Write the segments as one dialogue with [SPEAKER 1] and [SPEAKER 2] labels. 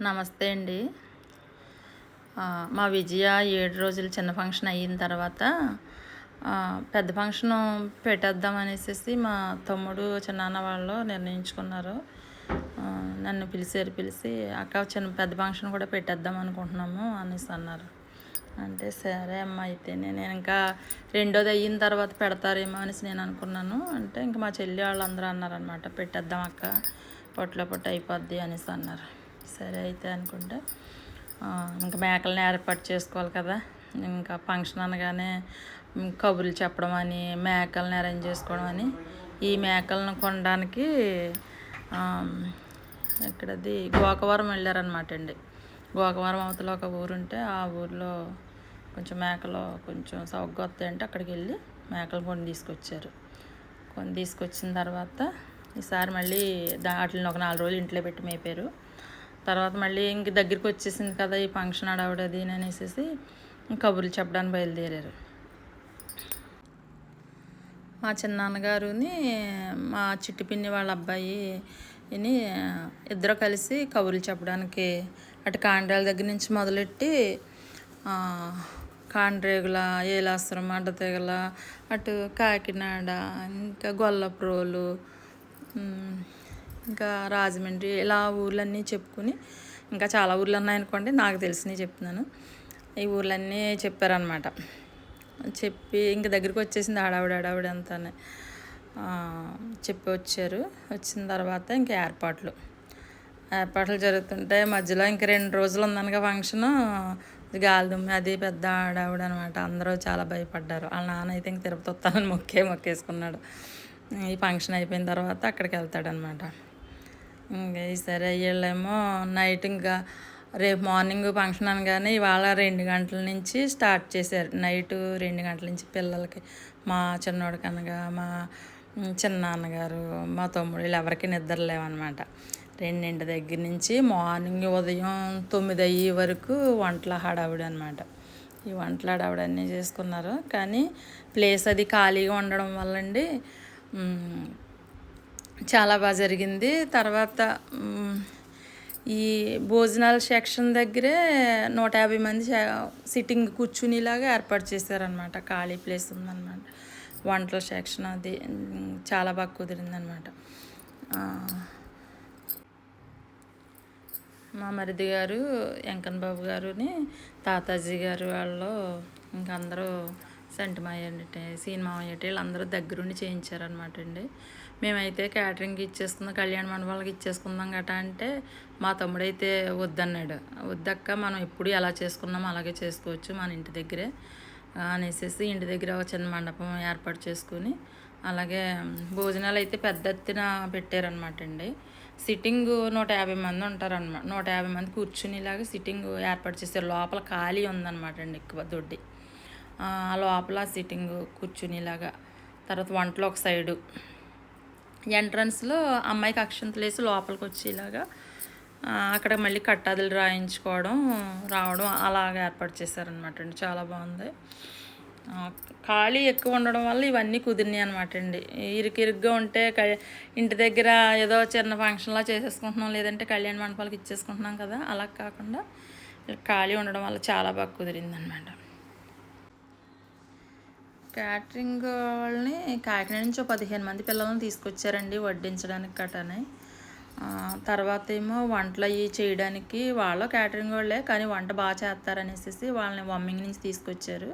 [SPEAKER 1] నమస్తే అండి. మా విజయ ఏడు రోజులు చిన్న ఫంక్షన్ అయిన తర్వాత పెద్ద ఫంక్షన్ పెట్టేద్దాం అనేసి మా తమ్ముడు చిన్నాన్న వాళ్ళు నిర్ణయించుకున్నారు. నన్ను పిలిచారు పిలిచి అక్క చిన్న పెద్ద ఫంక్షన్ కూడా పెట్టేద్దాం అనుకుంటున్నాము అనేసి అన్నారు. అంటే సరే అమ్మ అయితే నేను ఇంకా రెండోది అయిన తర్వాత పెడతారేమో అనేసి నేను అనుకున్నాను. అంటే ఇంకా మా చెల్లి వాళ్ళందరూ అన్నారనమాట పెట్టేద్దాం అక్క పొట్లో పొట్ట అయిపోద్ది అనేసి అన్నారు. సరే అయితే అనుకుంటే. ఇంకా మేకలను ఏర్పాటు చేసుకోవాలి కదా. ఇంకా ఫంక్షన్ అనగానే కబుర్లు చెప్పడం అని మేకలను అరేంజ్ చేసుకోవడం అని. ఈ మేకలను కొనడానికి ఇక్కడది గోకవరం వెళ్ళారనమాట అండి. గోకవరం అవతల ఒక ఊరుంటే ఆ ఊర్లో కొంచెం మేకలు కొంచెం సౌగ్గా వస్తాయంటే అక్కడికి వెళ్ళి మేకలు కొని తీసుకొచ్చారు. కొని తీసుకొచ్చిన తర్వాత ఈసారి మళ్ళీ దా వాటిని ఒక నాలుగు రోజులు ఇంట్లో పెట్టి మేపారు. తర్వాత మళ్ళీ ఇంక దగ్గరికి వచ్చేసింది కదా ఈ ఫంక్షన్ అడవడది అనేసి కబుర్లు చెప్పడానికి బయలుదేరారు. మా చిన్నాన్నగారుని మా చిట్టి పిన్ని వాళ్ళ అబ్బాయి ఇని ఇద్దరు కలిసి కబుర్లు చెప్పడానికి అటు కాండ్రాల దగ్గర నుంచి మొదలెట్టి కాండ్రేగుల ఏలాసురం అడ్డతెగల అటు కాకినాడ ఇంకా గొల్లప్రోలు ఇంకా రాజమండ్రి ఇలా ఊర్లన్నీ చెప్పుకుని ఇంకా చాలా ఊర్లు ఉన్నాయనుకోండి నాకు తెలిసినవి చెప్తున్నాను. ఈ ఊర్లన్నీ చెప్పారనమాట చెప్పి ఇంక దగ్గరికి వచ్చేసింది ఆడావిడ ఆడావిడ అంతానే. చెప్పి వచ్చారు. వచ్చిన తర్వాత ఇంకా ఏర్పాట్లు. ఏర్పాట్లు జరుగుతుంటే మధ్యలో ఇంక రెండు రోజులు ఉందనగా ఫంక్షను గాలిదుమ్మి అది పెద్ద ఆడావిడ అనమాట అందరూ చాలా భయపడ్డారు. వాళ్ళ నాన్న అయితే ఇంక తిరుపతి వస్తానని మొక్కే మొక్కేసుకున్నాడు. ఈ ఫంక్షన్ అయిపోయిన తర్వాత అక్కడికి వెళ్తాడనమాట ఇంకా ఈసారి వీళ్ళేమో నైట్ ఇంకా రేపు మార్నింగ్ ఫంక్షన్ అనగానే ఇవాళ రెండు గంటల నుంచి స్టార్ట్ చేశారు. నైట్ రెండు గంటల నుంచి పిల్లలకి మా చిన్నోడికి అనగా మా చిన్నాన్నగారు మా తమ్ముడు వీళ్ళు ఎవరికి నిద్ర లేవన్నమాట రెండింటి దగ్గర నుంచి మార్నింగ్ ఉదయం తొమ్మిది అయ్యే వరకు వంటల హడావుడి అనమాట. ఈ వంటల హడావుడి అన్నీ చేసుకున్నారు. కానీ ప్లేస్ అది ఖాళీగా ఉండడం వల్ల అండి చాలా బాగా జరిగింది. తర్వాత ఈ భోజనాల సెక్షన్ దగ్గరే నూట యాభై మంది సిట్టింగ్ కూర్చునేలాగా ఏర్పాటు చేశారనమాట ఖాళీ ప్లేస్ ఉందన్నమాట. వంటల సెక్షన్ అది చాలా బాగా కుదిరిందనమాట మా మరిది గారు వెంకన్న బాబు గారుని తాతాజీ గారు వాళ్ళు ఇంకా అందరూ సంటి సినిమా సీన్ వీళ్ళందరూ దగ్గరుండి చేయించారనమాట అండి. మేమైతే క్యాటరింగ్ ఇచ్చేసుకుందాం కళ్యాణ మండపాలకు ఇచ్చేసుకుందాం గట అంటే మా తమ్ముడైతే వద్దన్నాడు. వద్దక్క మనం ఎప్పుడు ఎలా చేసుకున్నామో అలాగే చేసుకోవచ్చు మన ఇంటి దగ్గరే అనేసి ఇంటి దగ్గర ఒక చిన్న మండపం ఏర్పాటు చేసుకుని అలాగే భోజనాలు అయితే పెద్ద ఎత్తున పెట్టారనమాట అండి. సిట్టింగ్ నూట యాభై మంది ఉంటారనమాట నూట యాభై మంది కూర్చునేలాగా సిట్టింగ్ ఏర్పాటు చేశారు. లోపల ఖాళీ ఉందన్నమాట అండి ఎక్కువ దొడ్డి. ఆ లోపల సిట్టింగ్ కూర్చునేలాగా తర్వాత వంటలు ఒక సైడు ఎంట్రన్స్లో అమ్మాయికి అక్షంతలు వేసి లోపలికి వచ్చేలాగా అక్కడ మళ్ళీ కట్టాదులు రాయించుకోవడం రావడం అలాగ ఏర్పాటు చేశారనమాట అండి. చాలా బాగుంది. ఖాళీ ఎక్కువ ఉండడం వల్ల ఇవన్నీ కుదిరినాయి అనమాట అండి. ఇరుకిరుగ్గా ఉంటే క- ఇంటి దగ్గర ఏదో చిన్న ఫంక్షన్లా చేసేసుకుంటున్నాం లేదంటే కళ్యాణ మండపాలకు ఇచ్చేసుకుంటున్నాం కదా అలా కాకుండా ఖాళీ ఉండడం వల్ల చాలా బాగా కుదిరింది అనమాట క్యాటరింగ్ వాళ్ళని కాకినాడ నుంచి ఒక పదిహేను మంది పిల్లల్ని తీసుకొచ్చారండి వడ్డించడానికి కటని తర్వాత ఏమో వంటలు అవి చేయడానికి వాళ్ళు క్యాటరింగ్ వాళ్ళే కానీ వంట బాగా చేస్తారనేసి వాళ్ళని వమ్మింగ్ నుంచి తీసుకొచ్చారు.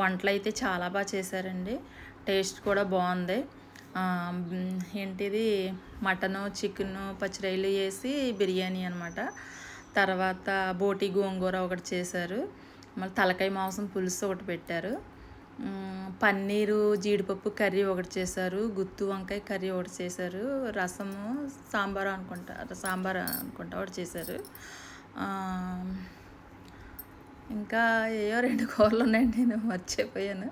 [SPEAKER 1] వంటలు అయితే చాలా బాగా చేశారండి. టేస్ట్ కూడా బాగుంది. ఏంటిది? మటను చికెను పచ్చిరొయ్యలు వేసి బిర్యానీ అనమాట తర్వాత బోటి గోంగూర ఒకటి చేశారు. మళ్ళీ తలకాయ మాంసం పులుసు ఒకటి పెట్టారు. పన్నీరు జీడిపప్పు కర్రీ ఒకటి చేశారు. గుత్తు వంకాయ కర్రీ ఒకటి చేశారు. రసము సాంబారు అనుకుంటా సాంబార్ అనుకుంటా ఒకటి చేశారు. ఇంకా ఏయో రెండు కూరలు ఉన్నాయండి నేను మర్చిపోయాను.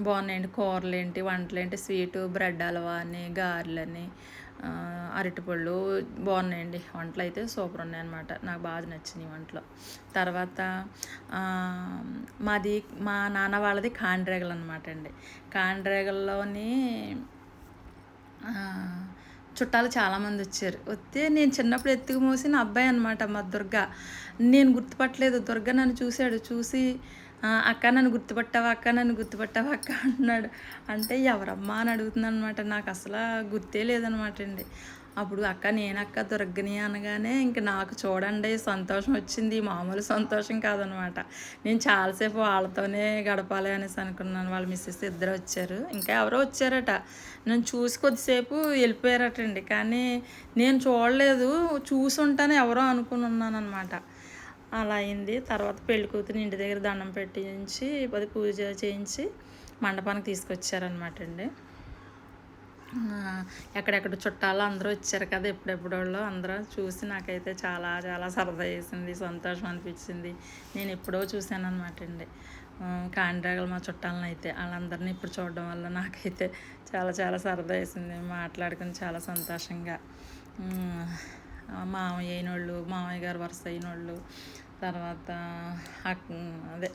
[SPEAKER 1] బాగున్నాయండి. కూరలు ఏంటి వంటలు ఏంటి? స్వీటు బ్రెడ్ హల్వా అని గారెలని అరటిపళ్ళు బాగున్నాయండి. వంటలు అయితే సూపర్ ఉన్నాయి అనమాట నాకు బాగా నచ్చినాయి వంటలు. తర్వాత మాది మా నాన్న వాళ్ళది కాండ్రేగలు అనమాట అండి. కాండ్రేగల్లోని చుట్టాలు చాలామంది వచ్చారు. వస్తే నేను చిన్నప్పుడు ఎత్తుకు మోసిన అబ్బాయి అనమాట మా దుర్గ. నేను గుర్తుపట్టలేదు. దుర్గ నన్ను చూశాడు. చూసి అక్క నన్ను గుర్తుపట్టావా? అక్క నన్ను గుర్తుపట్టావా? అక్క? అంటున్నాడు అంటే ఎవరమ్మా? అని అడుగుతుంది అనమాట నాకు అసలు గుర్తే లేదనమాట అండి. అప్పుడు అక్క నేనక్క దుర్గని అనగానే ఇంక నాకు చూడండి సంతోషం వచ్చింది మామూలు సంతోషం కాదనమాట. నేను చాలాసేపు వాళ్ళతోనే గడపాలి అనేసి అనుకున్నాను. వాళ్ళ మిస్సెస్ ఇద్దరు వచ్చారు. ఇంకా ఎవరో వచ్చారట. నేను చూసి కొద్దిసేపు వెళ్ళిపోయారటండి. కానీ నేను చూడలేదు చూసుంటాను ఎవరో అనుకుని ఉన్నాను అనమాట. అలా అయింది. తర్వాత పెళ్ళి కూతురు ఇంటి దగ్గర దండం పెట్టించి అది పూజ చేయించి మండపానికి తీసుకొచ్చారనమాట అండి ఎక్కడెక్కడ చుట్టాలు అందరూ వచ్చారు కదా ఎప్పుడెప్పుడు వాళ్ళు అందరూ చూసి నాకైతే చాలా చాలా సరదా వేసింది సంతోషం అనిపించింది. నేను ఎప్పుడో చూశాను అనమాట అండి కాండ్రాగలు మా చుట్టాలను అయితే వాళ్ళందరినీ ఇప్పుడు చూడడం వల్ల నాకైతే చాలా చాలా సరదా వేసింది. మాట్లాడుకుని చాలా సంతోషంగా. మామయ్య అయిన వాళ్ళు మామయ్య గారు వరుస అయిన వాళ్ళు తర్వాత అక్- అదే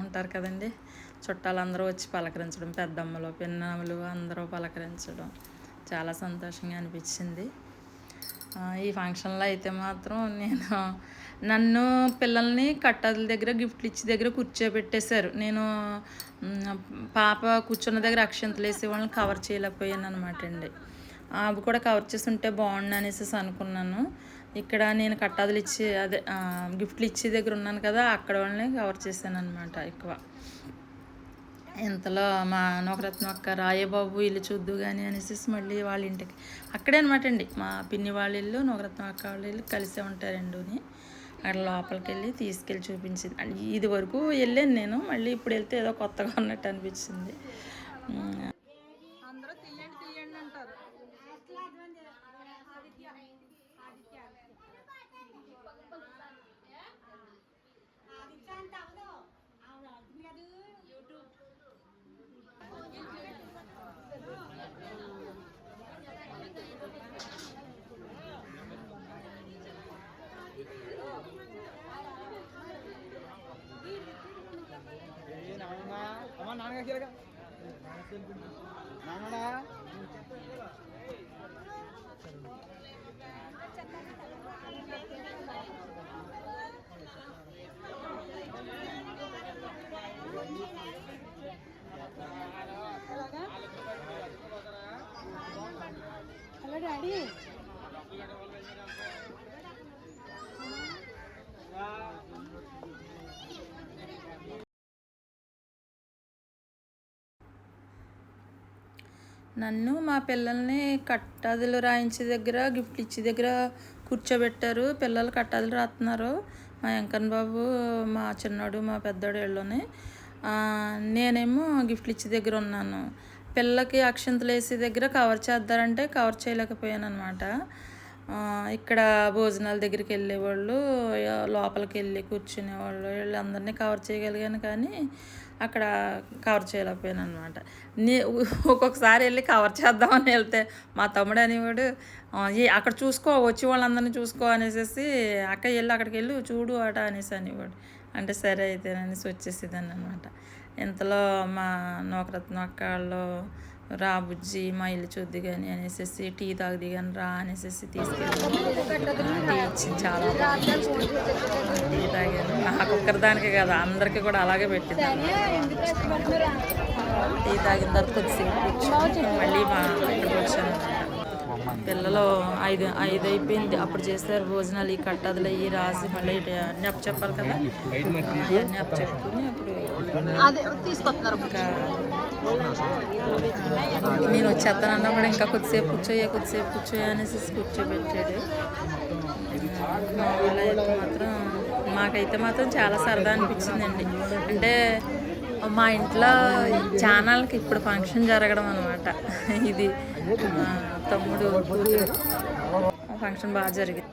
[SPEAKER 1] ఉంటారు కదండి. చుట్టాలు అందరూ వచ్చి పలకరించడం పెద్దమ్మలు పిన్నమ్మలు అందరూ పలకరించడం చాలా సంతోషంగా అనిపించింది. ఈ ఫంక్షన్లో అయితే మాత్రం నేను నన్ను పిల్లల్ని కట్టల దగ్గర గిఫ్ట్లు ఇచ్చి దగ్గర కూర్చోబెట్టేశారు. నేను పాప కూర్చున్న దగ్గర అక్షంతలు వేసి వాళ్ళని కవర్ చేయలేకపోయాను అనమాట అండి. అవి కూడా కవర్ చేసి ఉంటే బాగుండు అనేసి అనుకున్నాను. ఇక్కడ నేను కట్టాదులు ఇచ్చి అదే గిఫ్ట్లు ఇచ్చే దగ్గర ఉన్నాను కదా అక్కడ వాళ్ళని కవర్ చేశాను అనమాట ఎక్కువ. ఇంతలో మా నోకరత్న ఒక్క రాయబాబు ఇల్లు చూద్దు కానీ అనేసి మళ్ళీ వాళ్ళ ఇంటికి. అక్కడే అనమాట అండి. మా పిన్ని వాళ్ళ ఇల్లు నోకరత్న అక్క వాళ్ళ ఇల్లు కలిసే ఉంటారండుని అక్కడ లోపలికి వెళ్ళి తీసుకెళ్ళి చూపించింది. అంటే ఇది వరకు వెళ్ళాను నేను. మళ్ళీ ఇప్పుడు వెళ్తే ఏదో కొత్తగా ఉన్నట్టు అనిపించింది.
[SPEAKER 2] అమ్మ
[SPEAKER 1] నన్ను మా పిల్లల్ని కట్టాదులు రాయించే దగ్గర గిఫ్ట్లు ఇచ్చే దగ్గర కూర్చోబెట్టారు. పిల్లలు కట్టాదులు రాస్తున్నారు మా వెంకన్న బాబు మా చిన్నోడు మా పెద్దోడు వీళ్ళని. నేనేమో గిఫ్ట్లు ఇచ్చే దగ్గర ఉన్నాను. పిల్లకి అక్షంతలు వేసే దగ్గర కవర్ చేద్దారంటే కవర్ చేయలేకపోయాను అనమాట ఇక్కడ భోజనాల దగ్గరికి వెళ్ళేవాళ్ళు లోపలికి వెళ్ళి కూర్చునేవాళ్ళు. వీళ్ళందరినీ కవర్ చేయగలిగాను కానీ అక్కడ కవర్ చేయలేకపోయాను అనమాట నే ఒక్కొక్కసారి వెళ్ళి కవర్ చేద్దామని వెళ్తే మా తమ్ముడు అనేవాడు అక్కడ చూసుకో వచ్చి వాళ్ళందరినీ చూసుకో అనేసి అక్క వెళ్ళి అక్కడికి వెళ్ళి చూడు అట అనేసి అనేవాడు. అంటే సరే అయితే అనేసి వచ్చేసేదాన్ని అనమాట ఇంతలో మా నోకరత్న అక్క వాళ్ళు రా బుజ్జి మా ఇల్లు చూద్ది కానీ అనేసి టీ తాగుది కానీ రా అనేసి తీసుకెళ్ళి టీ ఇచ్చింది చాలా టీ తాగాను. నాకు ఒక్కరిదానికే కదా అందరికీ కూడా అలాగే పెట్టింది టీ తాగిన తర్వాత కొద్దిసేపు మళ్ళీ మా ఇక్కడికి వచ్చాను పిల్లలు ఐదు ఐదు అయిపోయింది. అప్పుడు చేస్తారు భోజనాలు ఈ కట్టదులు అయ్యి రాసి మళ్ళీ అన్నీ అప్పు చెప్పాలి కదా. అప్పు చెప్పుకుని అప్పుడు ఇంకా నేను వచ్చేస్తాను అన్నప్పుడు ఇంకా కొద్దిసేపు కూర్చోయే కొద్దిసేపు కూర్చోయే అనేసి కూర్చోబెట్టాడు. మా ఊళ్ళో అయితే మాత్రం మాకైతే మాత్రం చాలా సరదా అనిపించిందండి. అంటే మా ఇంట్లో ఛానల్కి ఇప్పుడు ఫంక్షన్ జరగడం అనమాట ఇది తమ్ముడు. ఫంక్షన్ బాగా జరిగింది.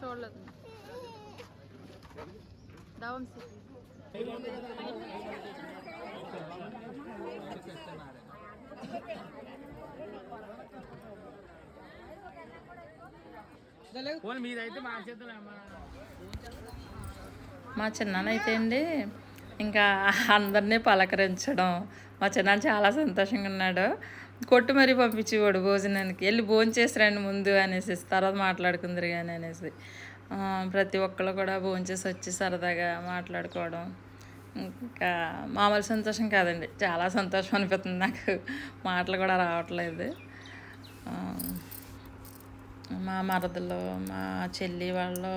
[SPEAKER 3] చూడలేదు. దావంశీ
[SPEAKER 1] మా చిన్నానైతే అండి ఇంకా అందరినీ పలకరించడం. మా చిన్నాన్న చాలా సంతోషంగా ఉన్నాడు. కొట్టు మరీ పంపించేవాడు భోజనానికి. వెళ్ళి భోజనం చేసిరండి ముందు అనేసి తర్వాత మాట్లాడుకుందరు కానీ అనేసి. ప్రతి ఒక్కళ్ళు కూడా భోంచేసి వచ్చి సరదాగా మాట్లాడుకోవడం ఇంకా మామూలు సంతోషం కాదండి. చాలా సంతోషం అనిపిస్తుంది నాకు. మాటలు కూడా రావట్లేదు. మా మరదలు మా చెల్లి వాళ్ళు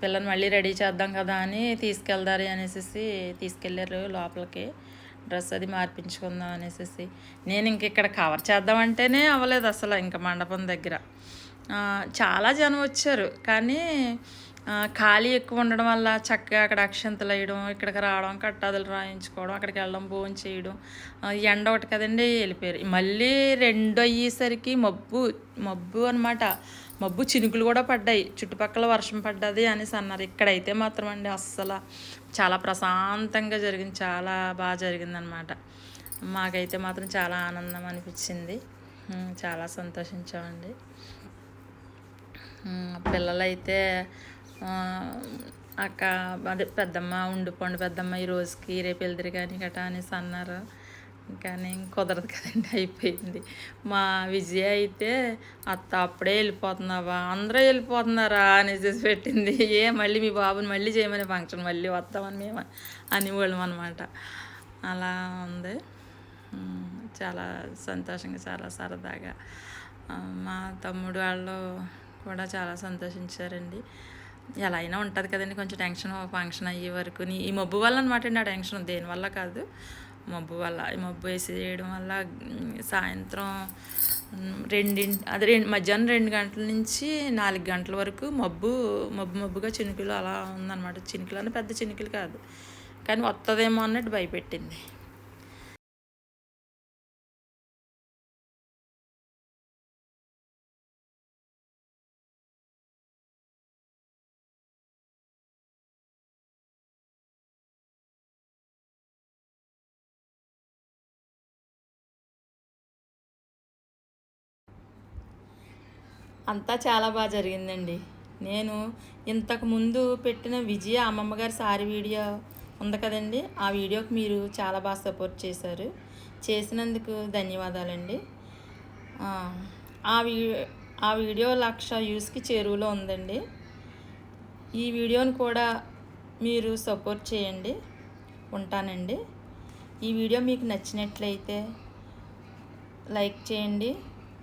[SPEAKER 1] పిల్లని మళ్ళీ రెడీ చేద్దాం కదా అని తీసుకెళ్దారు అనేసి తీసుకెళ్ళారు లోపలికి. డ్రెస్ అది మార్పించుకుందాం అనేసి నేను ఇంక ఇక్కడ కవర్ చేద్దామంటేనే అవ్వలేదు అసలు ఇంకా మండపం దగ్గర. చాలా జనం వచ్చారు. కానీ ఖాళీ ఎక్కువ ఉండడం వల్ల చక్కగా అక్కడ అక్షంతలు వేయడం ఇక్కడికి రావడం కట్టాదులు రాయించుకోవడం అక్కడికి వెళ్ళడం భోజనం చేయడం ఎండ ఒకటి కదండి వెళ్ళిపోయారు. మళ్ళీ రెండు అయ్యేసరికి మబ్బు మబ్బు అనమాట మబ్బు చినుకులు కూడా పడ్డాయి. చుట్టుపక్కల వర్షం పడ్డది అనేసి అన్నారు. ఇక్కడైతే మాత్రం అండి అస్సలు చాలా ప్రశాంతంగా జరిగింది చాలా బాగా జరిగిందనమాట మాకైతే మాత్రం చాలా ఆనందం అనిపించింది. చాలా సంతోషించామండి. పిల్లలైతే అక్క అదే పెద్దమ్మ ఉండిపోండి పెద్దమ్మ ఈ రోజుకి రేపు వెళ్తారు కానీ గటా అనేసి అన్నారు. కానీ కుదరదు కదండి అయిపోయింది. మా విజయ అయితే అత్త అప్పుడే వెళ్ళిపోతున్నావా? అందరూ వెళ్ళిపోతున్నారా? అనేసి పెట్టింది. ఏ మళ్ళీ మీ బాబుని మళ్ళీ చేయమని ఫంక్షన్ మళ్ళీ వస్తామని మేము? అనేవాళ్ళం అనమాట అలా ఉంది. చాలా సంతోషంగా చాలా సరదాగా. మా తమ్ముడు వాళ్ళు కూడా చాలా సంతోషించారండి. ఎలా అయినా ఉంటుంది కదండి కొంచెం టెన్షన్ ఫంక్షన్ అయ్యే వరకు. ఈ మబ్బు వల్ల అనమాట అండి ఆ టెన్షన్. దేనివల్ల కాదు. మబ్బు వల్ల ఈ మబ్బు వేసి చేయడం వల్ల సాయంత్రం రెండింటి అదే రెండు మధ్యాహ్నం రెండు గంటల నుంచి నాలుగు గంటల వరకు మబ్బు మబ్బు మబ్బుగా చినుకులు అలా ఉందన్నమాట. చినుకులు అని పెద్ద చినుకులు కాదు. కానీ వస్తుందేమో అన్నట్టు భయపెట్టింది. అంతా చాలా బాగా జరిగిందండి. నేను ఇంతకు ముందు పెట్టిన విజయ అమ్మమ్మ గారి సారీ వీడియో ఉంది కదండి. ఆ వీడియోకి మీరు చాలా బాగా సపోర్ట్ చేశారు. చేసినందుకు ధన్యవాదాలండి. ఆ, ఆ వీ ఆ వీడియో లక్ష వ్యూస్కి చేరువలో ఉందండి. ఈ వీడియోని కూడా మీరు సపోర్ట్ చేయండి. ఉంటానండి. ఈ వీడియో మీకు నచ్చినట్లయితే లైక్ చేయండి.